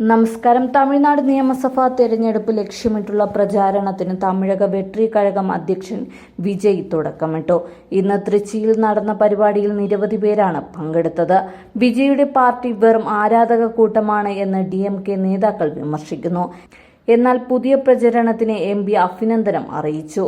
നമസ്കാരം. തമിഴ്നാട് നിയമസഭാ തെരഞ്ഞെടുപ്പ് ലക്ഷ്യമിട്ടുള്ള പ്രചാരണത്തിന് തമിഴക വെട്രി കഴകം അധ്യക്ഷൻ വിജയ് തുടക്കമിട്ടു. ഇന്ന് തൃച്ചിയിൽ നടന്ന പരിപാടിയിൽ നിരവധി പേരാണ് പങ്കെടുത്തത്. വിജയുടെ പാർട്ടി വെറും ആരാധക കൂട്ടമാണ് എന്ന് ഡി നേതാക്കൾ വിമർശിക്കുന്നു. എന്നാൽ പുതിയ പ്രചരണത്തിന് എം പി അഭിനന്ദനം അറിയിച്ചു.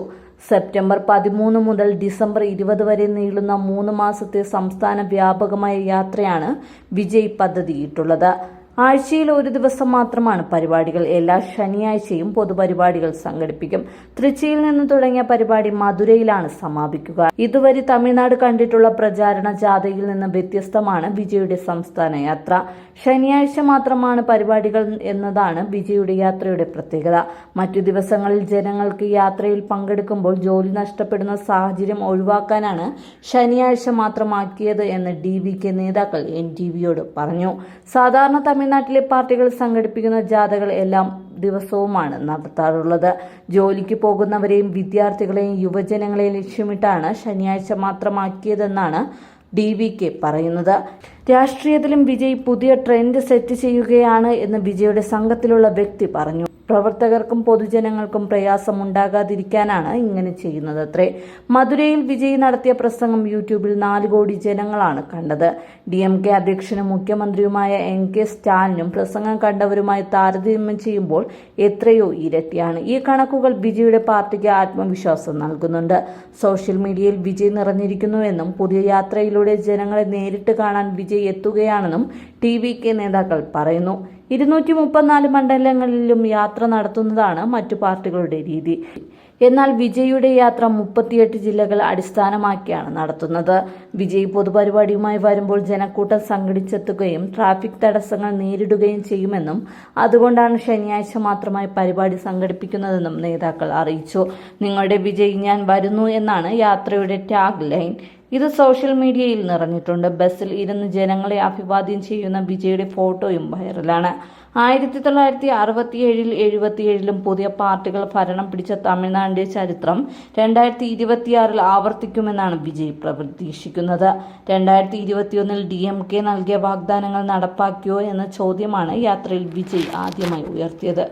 സെപ്റ്റംബർ പതിമൂന്ന് മുതൽ ഡിസംബർ ഇരുപത് വരെ നീളുന്ന മൂന്ന് മാസത്തെ സംസ്ഥാന വ്യാപകമായ യാത്രയാണ് വിജയ് പദ്ധതിയിട്ടുള്ളത്. ആഴ്ചയിൽ ഒരു ദിവസം മാത്രമാണ് പരിപാടികൾ. എല്ലാ ശനിയാഴ്ചയും പൊതുപരിപാടികൾ സംഘടിപ്പിക്കും. തൃച്ചിയിൽ നിന്ന് തുടങ്ങിയ പരിപാടി മധുരയിലാണ് സമാപിക്കുക. ഇതുവരെ തമിഴ്നാട് കണ്ടിട്ടുള്ള പ്രചാരണ ജാഥയിൽ നിന്ന് വ്യത്യസ്തമാണ് വിജയുടെ സംസ്ഥാന യാത്ര. ശനിയാഴ്ച മാത്രമാണ് പരിപാടികൾ എന്നതാണ് വിജയുടെ യാത്രയുടെ പ്രത്യേകത. മറ്റു ദിവസങ്ങളിൽ ജനങ്ങൾക്ക് യാത്രയിൽ പങ്കെടുക്കുമ്പോൾ ജോലി നഷ്ടപ്പെടുന്ന സാഹചര്യം ഒഴിവാക്കാനാണ് ശനിയാഴ്ച മാത്രമാക്കിയത് എന്ന് ഡി വി കെ നേതാക്കൾ എൻ ടി വിയോട് പറഞ്ഞു. സാധാരണ തമിഴ്നാട്ടിലെ പാർട്ടികൾ സംഘടിപ്പിക്കുന്ന ജാഥകൾ എല്ലാം ദിവസവുമാണ് നടത്താറുള്ളത്. ജോലിക്ക് പോകുന്നവരെയും വിദ്യാർത്ഥികളെയും യുവജനങ്ങളെയും ലക്ഷ്യമിട്ടാണ് ശനിയാഴ്ച മാത്രമാക്കിയതെന്നാണ് ഡി വി കെ പറയുന്നത്. രാഷ്ട്രീയത്തിലും വിജയ് പുതിയ ട്രെൻഡ് സെറ്റ് ചെയ്യുകയാണ് എന്ന് വിജയുടെ സംഘത്തിലുള്ള വ്യക്തി പറഞ്ഞു. പ്രവർത്തകർക്കും പൊതുജനങ്ങൾക്കും പ്രയാസമുണ്ടാകാതിരിക്കാനാണ് ഇങ്ങനെ ചെയ്യുന്നത് അത്രേ. മധുരയിൽ വിജയ് നടത്തിയ പ്രസംഗം യൂട്യൂബിൽ നാല് കോടി ജനങ്ങളാണ് കണ്ടത്. ഡി എം കെ അധ്യക്ഷനും മുഖ്യമന്ത്രിയുമായ എൻ കെ സ്റ്റാലിനും പ്രസംഗം കണ്ടവരുമായി താരതമ്യം ചെയ്യുമ്പോൾ എത്രയോ ഇരട്ടിയാണ്. ഈ കണക്കുകൾ വിജയുടെ പാർട്ടിക്ക് ആത്മവിശ്വാസം നൽകുന്നുണ്ട്. സോഷ്യൽ മീഡിയയിൽ വിജയ് നിറഞ്ഞിരിക്കുന്നുവെന്നും പുതിയ യാത്രയിലൂടെ ജനങ്ങളെ നേരിട്ട് കാണാൻ വിജയ് എത്തുകയാണെന്നും ടി വി കെ നേതാക്കൾ പറയുന്നു. ഇരുന്നൂറ്റി മുപ്പത്തിനാല് മണ്ഡലങ്ങളിലും യാത്ര നടത്തുന്നതാണ് മറ്റു പാർട്ടികളുടെ രീതി. എന്നാൽ വിജയുടെ യാത്ര മുപ്പത്തിയെട്ട് ജില്ലകൾ അടിസ്ഥാനമാക്കിയാണ് നടത്തുന്നത്. വിജയ് പൊതുപരിപാടിയുമായി വരുമ്പോൾ ജനക്കൂട്ടം സംഘടിച്ചെത്തുകയും ട്രാഫിക് തടസ്സങ്ങൾ നേരിടുകയും ചെയ്യുമെന്നും അതുകൊണ്ടാണ് ശനിയാഴ്ച മാത്രമായി പരിപാടി സംഘടിപ്പിക്കുന്നതെന്നും നേതാക്കൾ അറിയിച്ചു. നിങ്ങളുടെ വിജയ് ഞാൻ വരുന്നു എന്നാണ് യാത്രയുടെ ടാഗ് ലൈൻ. ഇത് സോഷ്യൽ മീഡിയയിൽ നിറഞ്ഞിട്ടുണ്ട്. ബസ്സിൽ ഇരുന്ന് ജനങ്ങളെ അഭിവാദ്യം ചെയ്യുന്ന വിജയുടെ ഫോട്ടോയും വൈറലാണ്. ആയിരത്തി തൊള്ളായിരത്തി അറുപത്തിയേഴിൽ എഴുപത്തിയേഴിലും പുതിയ പാർട്ടികൾ ഭരണം പിടിച്ച തമിഴ്നാടിന്റെ ചരിത്രം രണ്ടായിരത്തി ഇരുപത്തിയാറിൽ ആവർത്തിക്കുമെന്നാണ് വിജയ് പ്രതീക്ഷിക്കുന്നത്. രണ്ടായിരത്തി ഇരുപത്തിയൊന്നിൽ ഡി എം കെ നൽകിയ വാഗ്ദാനങ്ങൾ നടപ്പാക്കിയോ എന്ന ചോദ്യമാണ് യാത്രയിൽ വിജയ് ആദ്യമായി ഉയർത്തിയത്.